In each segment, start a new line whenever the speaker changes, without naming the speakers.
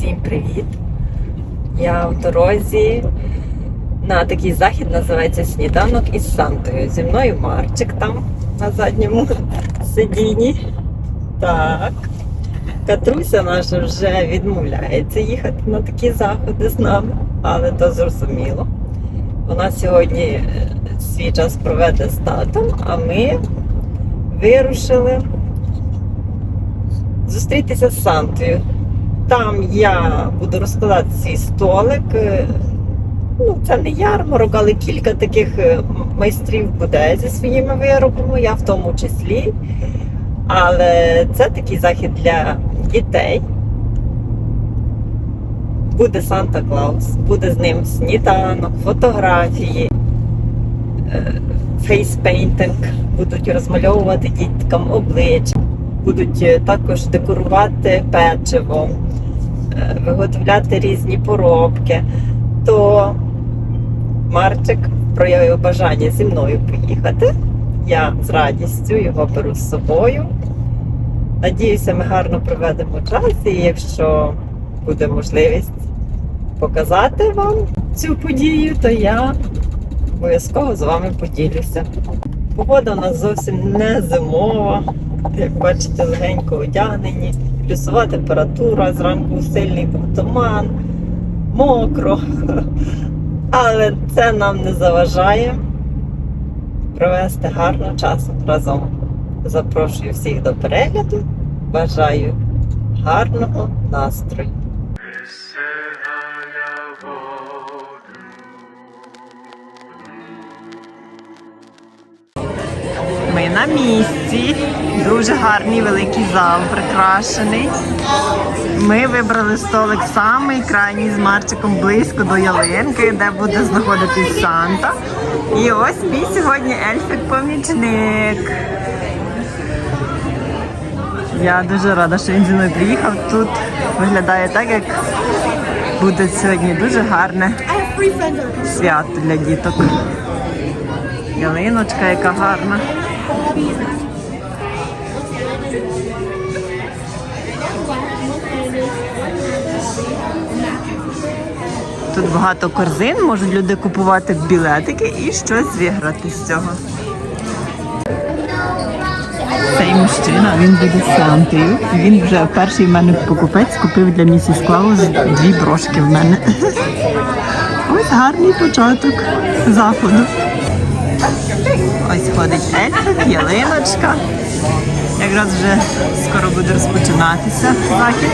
Всім привіт! Я в дорозі на такий захід називається Сніданок із Сантою. Зі мною Марчик там на задньому сидінні. Так. Катруся наша вже відмовляється їхати на такі заходи з нами, але то зрозуміло. Вона сьогодні е, свій час проведе з татом, а ми вирушили зустрітися з Сантою. Там я буду розкладати свій столик. Е, Ну, це не ярмарок, але кілька таких е, майстрів буде зі своїми виробами, я в тому числі. Але це такий захід для дітей. Буде Санта Клаус, буде з ним сніданок, фотографії, е, фейспейнтинг, будуть розмальовувати діткам обличчя, будуть е, також декорувати печиво, е, виготовляти різні поробки. То Марчик проявив бажання зі мною поїхати. Я з радістю його беру з собою. Надіюся, ми гарно проведемо час, і якщо буде можливість показати вам цю подію, то я обов'язково з вами поділюся. Погода у нас зовсім не зимова, як бачите, легенько одягнені, плюсова температура, зранку сильний був туман, мокро. Але це нам не заважає провести гарно час разом. Запрошую всіх до перегляду. Бажаю гарного настрою. На місці. Дуже гарний великий зал, прикрашений. Ми вибрали столик самий крайній з Марчиком близько до ялинки, де буде знаходитись Санта. І ось мій сьогодні ельфик-помічник. Я дуже рада, що він зі мною приїхав. Тут виглядає так, як буде сьогодні дуже гарне свято для діток. Ялиночка, яка гарна. Тут багато корзин, можуть люди купувати білетики і щось виграти з цього. Цей мужчина, він буде Сантою. Він вже перший в мене покупець купив для місіс Клаус дві брошки в мене. Ось гарний початок заходу. Ось ходить ельфик, ялиночка. Якраз вже скоро буде розпочинатися захід.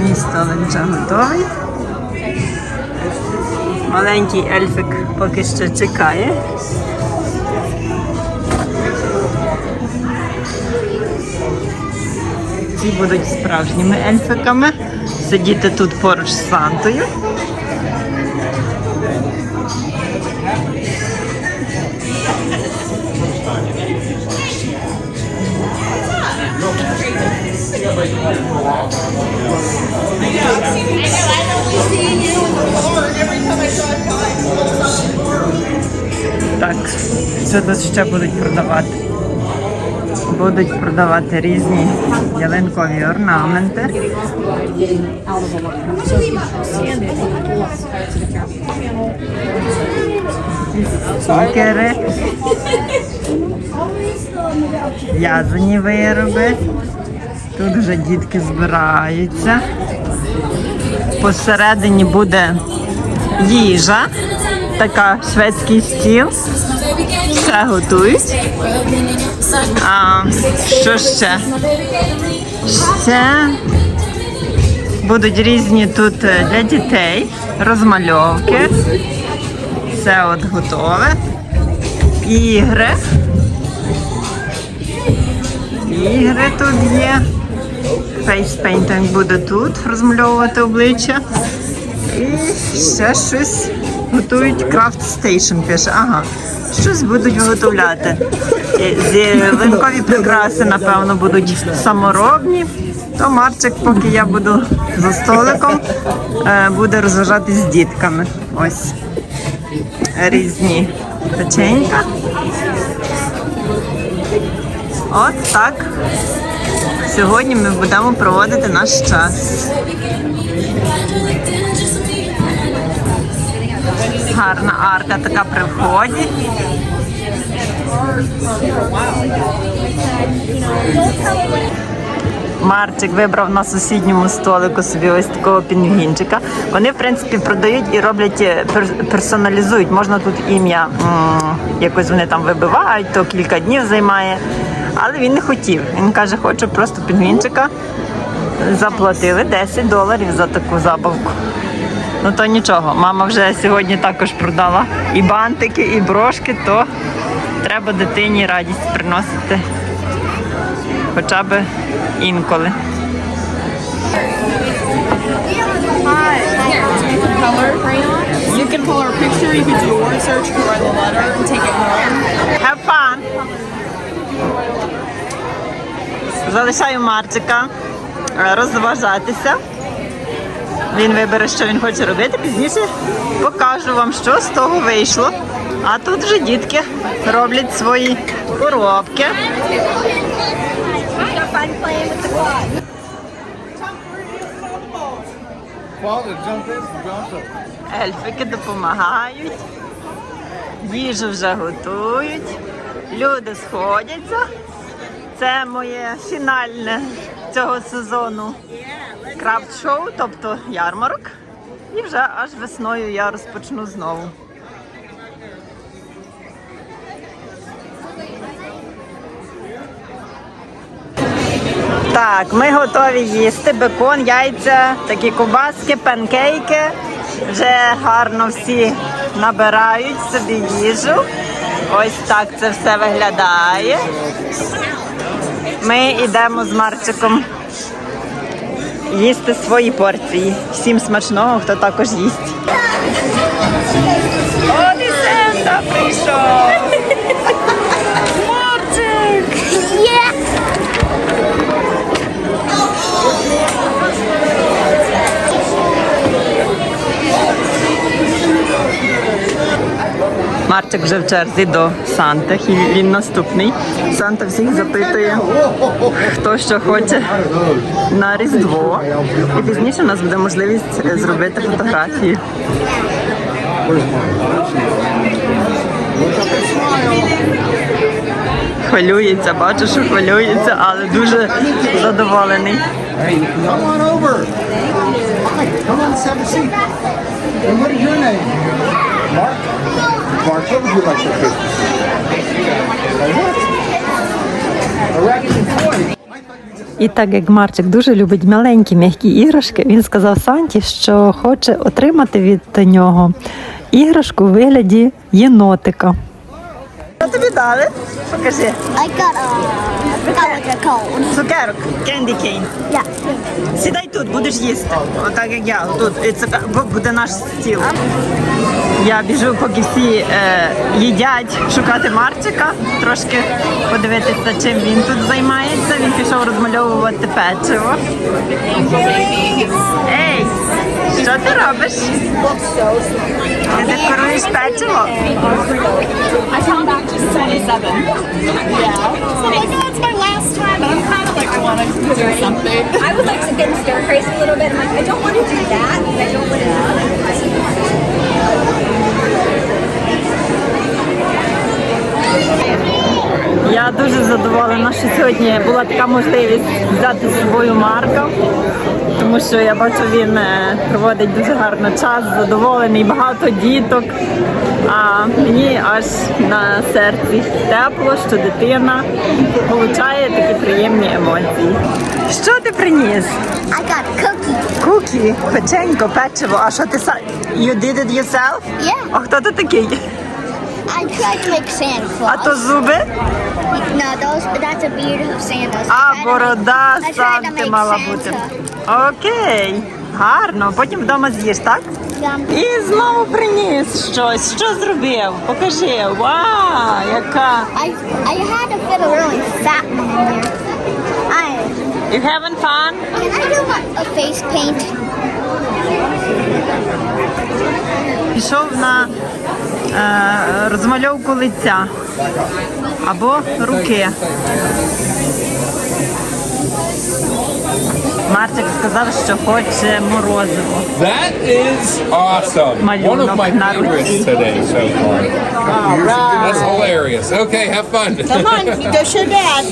Мій столик вже готовий. Маленький ельфик поки що чекає. Ці будуть справжніми ельфиками. Сидіти тут поруч з Сантою. Так, що тут ще будуть продавати? Будуть продавати різні ялинкові орнаменти. Стікери. В'язані вироби. Тут вже дітки збираються. Посередині буде їжа, така шведський стіл. Все готують. А, що ще? Ще будуть різні тут е, для дітей розмальовки. Все от готове. Ігри. Ігри тут є. Фейспейнтинг буде тут розмальовувати обличчя. І ще щось готують Craft Station, пише. Ага, щось будуть виготовляти. І Ялинкові прикраси, напевно, будуть саморобні. То Марчик, поки я буду за столиком, е, буде розважатись з дітками. Ось різні печенька. От так Сьогодні ми будемо проводити наш час. Гарна арка така при вході. Марчик вибрав на сусідньому столику собі ось такого пінгвінчика. Вони, в принципі, продають і роблять е, пер- персоналізують. Можна тут ім'я якось вони там вибивають, то кілька днів займає. Але він не хотів. Він каже, хочу просто пінгвінчика. Заплатили 10 доларів за таку забавку. Ну то нічого, мама вже сьогодні також продала і бантики, і брошки, то треба дитині радість приносити хоча б інколи.
You can pull our picture, you can do a word search, you can letter and take it home.
Have fun! Залишаю Марчика е, розважатися. Він вибере, що він хоче робити. Пізніше покажу вам, що з того вийшло. А тут вже дітки роблять свої коробки. Ельфики допомагають, їжу вже готують, люди сходяться. Це моє фінальне цього сезону крафт-шоу, тобто ярмарок. І вже аж весною я розпочну знову. Так, ми готові їсти бекон, яйця, такі кубаски, панкейки. Вже гарно всі набирають собі їжу. Ось так це все виглядає. Ми йдемо з Марчиком їсти свої порції. Всім смачного, хто також їсть. О, Десента прийшов! Марчик вже в черзі до Санти, і він наступний. Санта всіх запитує, хто що хоче на Різдво. І пізніше у нас буде можливість е, зробити фотографії. Хвилюється, бачу, що хвилюється, але дуже задоволений.
Come on, have a seat. And what is your name? Mark. Mark, what would you like for Christmas?
І так як Марчик дуже любить маленькі м'які іграшки, він сказав Санті, що хоче отримати від нього іграшку у вигляді єнотика. Що тобі дали? Покажи.
I got a, they're called.
Цукерок, кенді кейн.
Yeah.
Сідай тут, будеш їсти. Отак як я. Тут І це буде наш стіл. Я біжу, поки всі е, їдять шукати Марчика, трошки подивитися, чим він тут займається. Він пішов розмальовувати печиво. Ей, що ти робиш? Did the cruise a off?
I found back to 27. Yeah. So like, oh, it's my last time, but I'm kind of like, I want to do something.
I would like to get stir crazy a little bit. I'm like, I don't want to do that. I don't want to do that.
Я дуже задоволена, що сьогодні була така можливість взяти з собою Марка, тому що я бачу, він е, проводить дуже гарно час, задоволений, багато діток. А мені аж на серці тепло, що дитина отримує такі приємні емоції. Що ти приніс?
I got cookie.
Кукі, печенько, печиво. А що ти са... You did it yourself?
Yeah.
А хто ти такий?
I tried to make Santa Claus.
А то зуби?
No, those, that's a beard of Santa's. I
А борода Санти
make
мала бути. Окей, гарно. Потім вдома з'їш, так?
Yeah.
І знову приніс щось. Що зробив? Покажи. Вау, яка.
I, I had to fit a really fat one in there. I,
You having fun?
can I do my, a face paint?
Пішов на е, розмальовку лиця або руки. Мартик сказав, що хоче морозиво.
That is awesome. One of my
Малюнок на
favorites
руці.
today so far. That's hilarious. Okay, have fun.
Come on, go show Dad.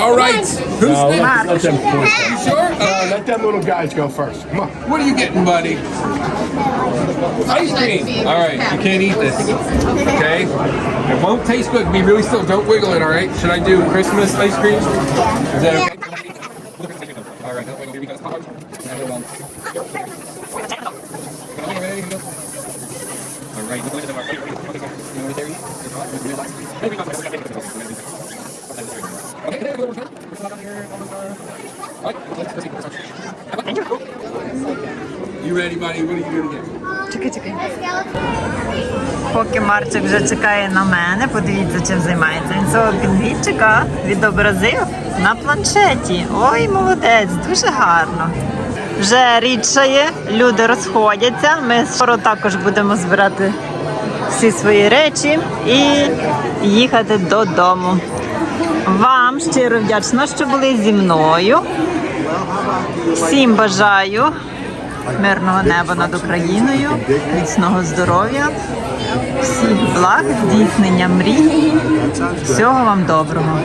All right. Who's next?
Марк.
You sure? Uh,
Let them little guys go first. Come on.
what are you getting, buddy? Ice cream. All right, you can't eat this. Okay? It won't taste good. Be really still. Don't wiggle it, all right? Should I do Christmas ice cream? Is that okay?
Чекай, чекай. Поки Марчик вже чекає на мене, подивіться, чим займається. Він цього пінгвінчика відобразив на планшеті. Ой, молодець, дуже гарно. Вже рідшає, люди розходяться. Ми скоро також будемо збирати всі свої речі і їхати додому. Вам щиро вдячна, що були зі мною. Всім бажаю мирного неба над Україною, міцного здоров'я, всіх благ, здійснення мрій. Всього вам доброго.